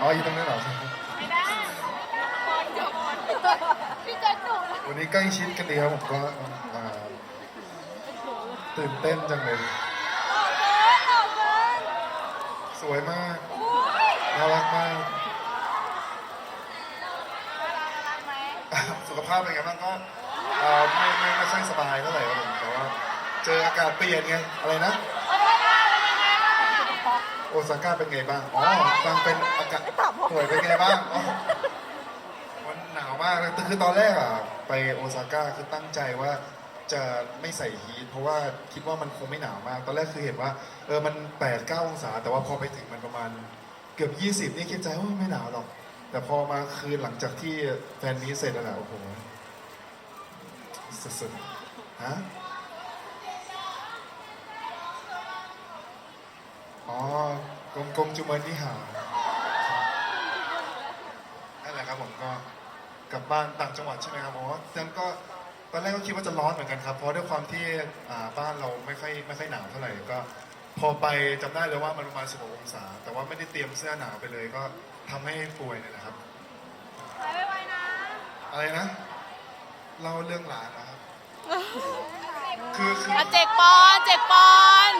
อ๋ออยู่ตรงนั้นเหรอไม่ได้บอลจบพี่จะจบวันนี้ใกล้ชิดกันดีครับผมก็อ่าตื่นเต้นจังเลยสวยมากน่ารักมากรักไหมอะสุขภาพเป็นไงบ้างก็เอ่อไม่ไม่ไม่ค่อยสบายเท่าไหร่ครับผมแต่ว่าเจออากาศเปลี่ยนไงอะไรนะ โอซาก้าเป็นไงบ้าง อ๋อฟังเป็นอากาศ ป่วยเป็นไงบ้างอ๋อมันหนาวมากเลยแต่คือตอนแรกอะ ไปโอซาก้าคือตั้งใจว่าจะไม่ใส่ฮีทเพราะว่าคิดว่ามันคงไม่หนาวมาก ตอนแรกคือเห็นว่าเออมัน8ปดเก้าองศา แต่ว่าพอไปถึงมันประมาณเกือบ 20 นี่คิดใจว่าไม่หนาวหรอก แต่พอมาคืนหลังจากที่แฟนมีตเสร็จแล้วนะโอ้โหสุดๆฮะอ๋อกงกงจุเมนที่หาวนแหละครับ ผมก็กลับบ้านต่างจังหวัดใช่ไหมครับอ๋อฉันก็ตอนแรกก็คิดว่าจะร้อนเหมือนกันครับ เพราะด้วยความที่อ่าบ้านเราไม่ค่อยไม่ค่อยหนาวเท่าไหร่ก็ พอไปจำได้เลยว่ามันประมาณ 16 องศา แต่ว่าไม่ได้เตรียมเสื้อหนาวไปเลยก็ทำให้ป่วยเนี่ยนะครับ หายไวๆนะอะไรนะเล่าเรื่องหลานนะครับ คือคือ อะเจกปอนเจกปอน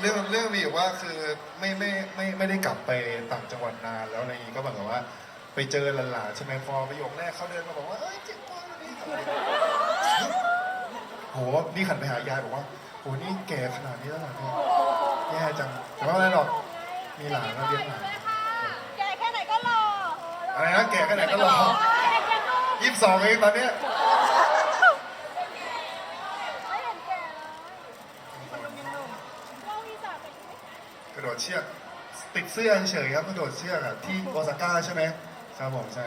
เรื่องเรื่องมีอยู่ว่าคือไม่ไม่ไม่ไม่ได้กลับไปต่างจังหวัดนานแล้วอะไรอย่างงี้ก็เหมือนกับว่า ไปเจอหลานๆใช่ไหมพอประโยคแรกเขาเดินมาบอกว่าเอ้ยเจ็บปวดนี่โหนี่ขันไปหายายบอกว่าโหนี่แก่ขนาดนี้แล้วเหรอเนี่ยแย่จังแต่ว่าไม่เป็นไรหรอกมีหลานแล้วเลี้ยงหลานแกแค่ไหนก็รออะไรนะแก่ก็ไหนก็รอยี่สิบสองเองตอนเนี้ยไม่เห็นแกเลยคนยังหนุ่มเราอีสานเป็นกระโดดเชือกติดเสื้อเฉยๆครับกระโดดเชือกอะที่โอซาก้าใช่ไหม ครับผมใช่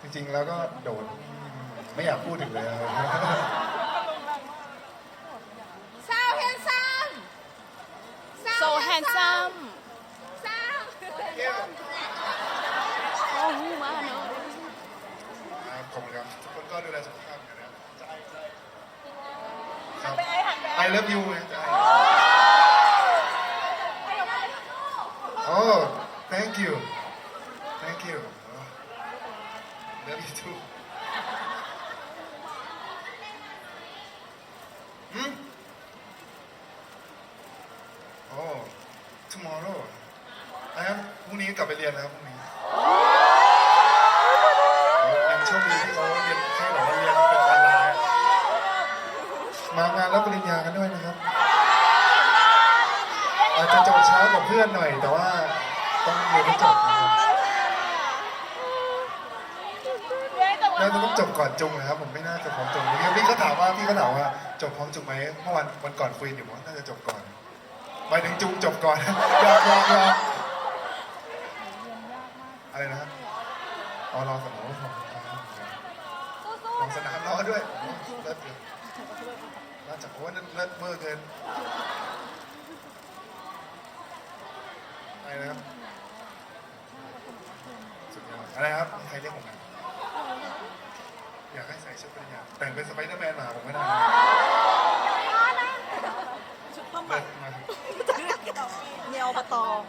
จริงๆ แล้วก็โดดไม่อยากพูดถึงเลยครับ สาวแฮนซัม so handsome สาวโอ้โหมาเนาะครับขอบคุณครับทุกคนก็ดูแลสุขภาพกันนะครับครับไปไอ้หันไป I love you ไงโอ้ thank you thank you Oh, love you too หืมโอ้ tomorrow อะพรุ่งนี้กลับไปเรียนนะครับพรุ่งนี้ยังโชคดีที่เขาเรียนให้แบบว่าเรียนเป็นออนไลน์ มางานรับปริญญากันด้วยนะครับ อาจจะจบช้ากว่าเพื่อนหน่อย แต่ว่าต้องเรียนให้จบนะครับ น่ต้องจบก่อนจุงนะครับผมไม่น่าจะพร้อมจุงพี่ก็ถามว่าพี่ก็ถามว่าจบพร้อมจุงไหมเมื่อวันวันก่อนคุยอยู่ว่าน่าจะจบก่อนหมายถึงจุงจบก่อนยอมยอมยอมอะไรนะครับอ๋อรอสมองผมลงสนามรอด้วยเลิศเลยน่าจะโอ้นั่นเลิศเมื่อร์เกินอะไรนะครับสุดยอดอะไรครับใครเรียกผมไหม อยากให้ใส่ชุดปริญญาแต่งเป็นสไปเดอร์แมนมาผมไม่ได้นะชุดผ้าไหมเลิศมากเนียวปะตอง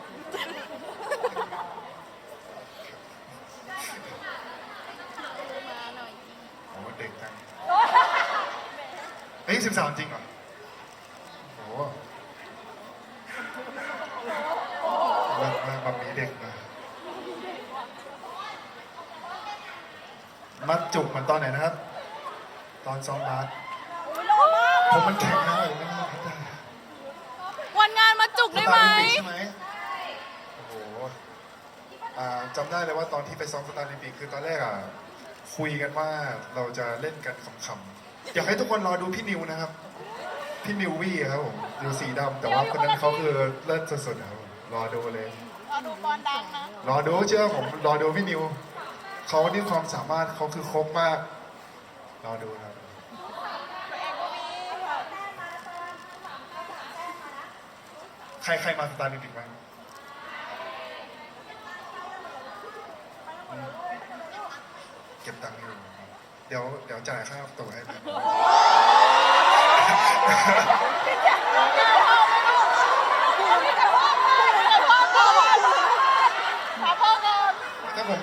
โอ้เด็กจังเฮ้ยสิบสามจริงเหรอโอ้เลิศมากแบบนี้เด็กมา มัดจุกเหมือนตอนไหนนะครับ ตอนซ้อมบาสผมมันแข็งนะผมไม่น่าทำได้วันงานมาจุกได้ไหม สตาร์ลิมปิกใช่ไหมโอ้โหอ่าจำได้เลยว่าตอนที่ไปซ้อมสตาร์ลิมปิกคือตอนแรกอะคุยกันว่าเราจะเล่นกันขำๆอยากให้ทุกคนรอดูพี่นิวนะครับ พี่นิววี่ครับผมอยู่สีดำแต่ว่าคนนั้นเขาคือเลิศสุดๆครับผมรอดูเลยเราดูบอลดังนะ รอดูเชื่อผมรอดูพี่นิว เขานี่ความสามารถเขาคือครบมากรอดูครับใครใครมาสตาร์ลิมปิกบ้างอืมเก็บตังค์อยู่ เดี๋ยวเดี๋ยวจ่ายค่าตั๋วให้ไปผม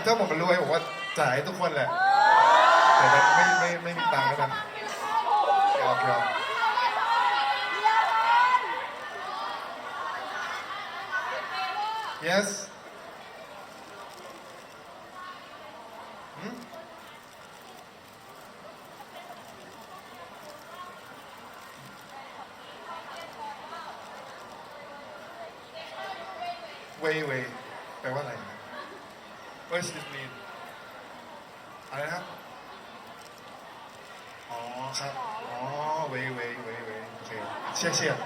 ถ้าผมเป็นรวยผมว่าจ่ายให้ทุกคนแหละแต่มันไม่ไม่ไม่มีตังค์แล้วกันยอมยอม yes หืมเวยเวยแปลว่าอะไรนะ What does it mean อะไรนะครับ อ๋อครับ อ๋อ เวยเวยเวยเวยโอเค เชียร์เชียร์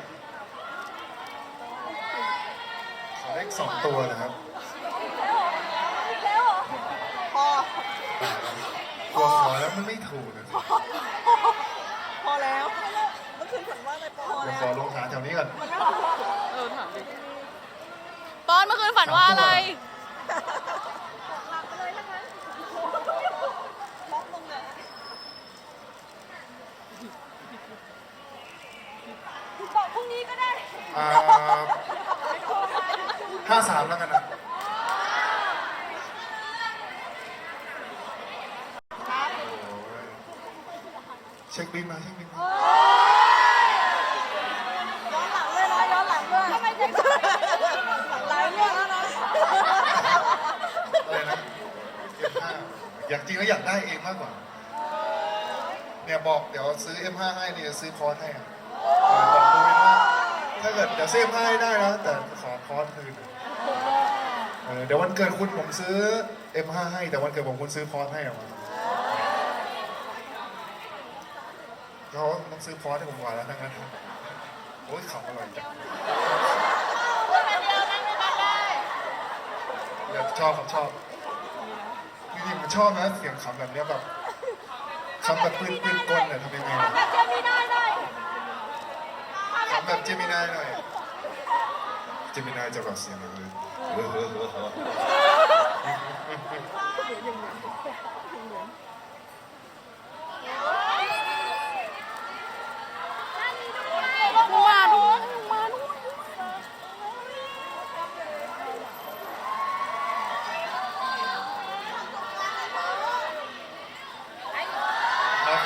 ขอเลขสองตัวนะครับพอกลัวขอแล้วมันไม่ถูกนะสิพอแล้ว เมื่อคืนฝันว่าอะไรพอเดี๋ยวแล้วขอลงหาแถวนี้ก่อน เออถามดิปอนเมื่อคืนฝันว่าอะไรล็อกลงเลย บอ กพรุ่งนี้ก็ได้อ่าห้าสามแล้วกันนะโอ้ยเช็คบินมาเช็คบินมาย้อนหลังเลยนะย้อนหลังด้วยทำไมถึงหลายเรื่องแล้วนะอะไรนะ M5 อยากจริงแล้วอยากได้เองมากกว่า เนี่ยบอกเดี๋ยวซื้อ M5 ให้เนี่ยจะซื้อคอร์สให้อะเออบอกดูไว้ว่า ถ้าเกิดเดี๋ยวเซื้อ M5 ให้ได้นะ แต่ขอคอร์สคืนเออเดี๋ยววันเกิดคุณผมซื้อ M5 ให้แต่วันเกิดผมคุณซื้อคอร์สให้ออกมาเขาต้องซื้อคอร์สให้ผมก่อนแล้วทั้งนั้นโอ้ยขำอร่อยจังเดี๋ยวชอบครับชอบจริงๆผมชอบนะเสียงขำแบบเนี้ยแบบขำแบบปืนปืนกลเนี่ยทำยังไงอะเจมี่ได้ได้ามแบบเจมินายหน่อยเจมินายจะแบบเสียงแบบนี้เออเออเออเออ มาดูมาดู ครับ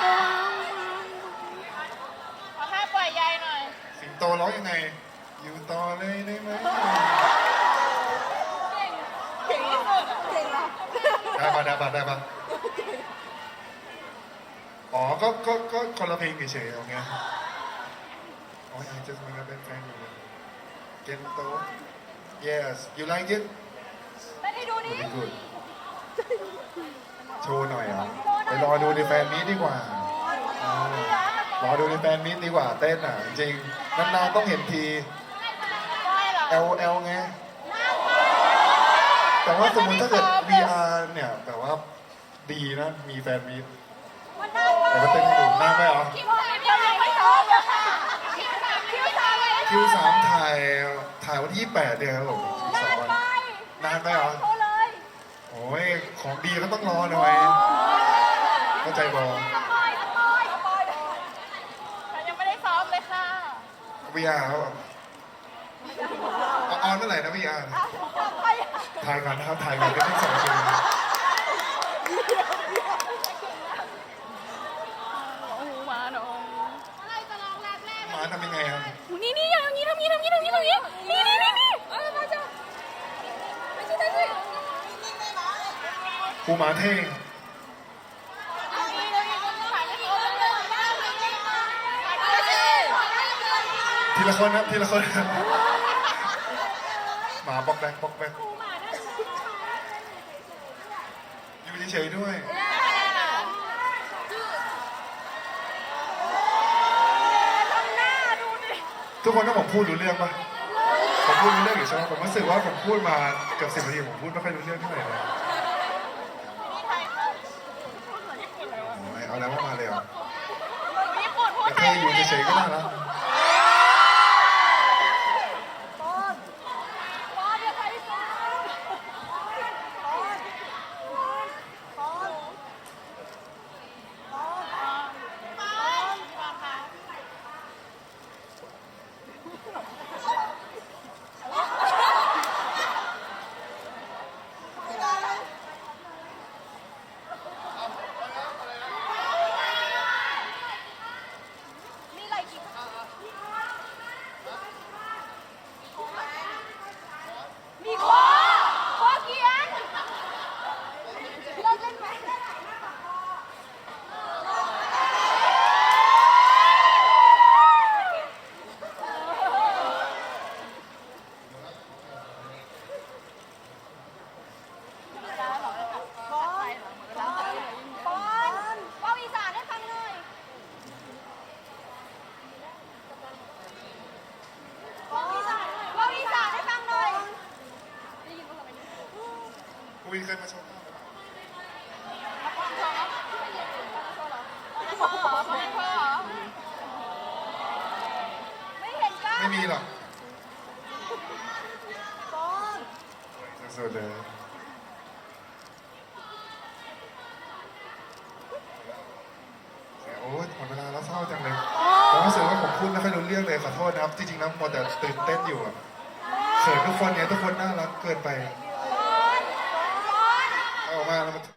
ขอท่าปล่อยใยหน่อย สิงโตร้องยังไง อยู่ต่อเลยได้ไหม เก่งที่สุดเก่งเหรอ ได้ปะได้ปะได้ปะอ๋อ ก็ ก็ ก็คนละเพลงเฉยๆเอาไงโอ้ย I just wanna be friend with you เกนโต yes you like it ไม่ได้ดูดิ very good โชว์หน่อยอะไปรอดูในแฟนมีตดีกว่าอ่า รอดูในแฟนมีตดีกว่าเต้นอะ จริงๆนานๆต้องเห็นที L L ไง แต่ว่าสมมติถ้าเกิด VR เนี่ยแบบว่าดีนะมีแฟนมีตมันได้ปะแต่ก็เต้นให้ดูนานไหมเหรอคิวสามยังไม่ซ้อมเลยค่ะคิวสามเลยคิวสามถ่ายถ่ายวันที่แปดเนี่ยครับผมอีกสองวันไปนานไหมเหรอโชว์เลยโอ้ยของดีก็ต้องรอหน่อยเข้าใจบอ สปอยสปอยสปอยฉันยังไม่ได้ซ้อมเลยค่ะ VR ครับผมเอาออนเมื่อไหร่นะ VR ไป ถ่ายก่อนนะครับถ่ายก่อนก็ต้องสองชั่วโมงโอ้โหมาหน่อยหมาทำยังไงครับนี่นี่อย่างนี้ทำนี้ทำนี้ทำนี้ทำนี้นี่นี่นี่นี่เออมาจ้ะมาจ้ะมาจ้ะหูหมาเท่งทีละคนครับทีละคนครับหมาบอกแบกบอกแบก อยู่เฉยๆด้วยทุกคนถ้าผมพูดรู้เรื่องปะผมพูดรู้เรื่องอยู่ใช่ไหมผมรู้สึกว่าผมพูดมาเกือบสิบนาทีผมพูดไม่ค่อยรู้เรื่องเท่าไหร่เลยโอ้ยเอาแล้วว่ามาเลยเหรอญี่ปุ่นพูดแต่ไทเธยออยู่เฉยๆก็ได้แล้ว ปอนปอนอย่าไปปอนปอนปอนปอนปอน กูวินเคยมาชมบ้างหรือเปล่า พ่อเหรอไม่พ่อเหรอ ไม่เห็นกล้า ไม่มีหรอก บอล สุดเลยโอ้ยหมดเวลาแล้วเศร้าจังเลยผมรู้สึกว่าผมพูดไม่ค่อยรู้เรื่องเลยขอโทษนะครับ จริงๆนะมัวแต่ตื่นเต้นอยู่อะเขินทุกคนเนี่ยทุกคนน่ารักเกินไปออลเอาออกมาแล้วมัน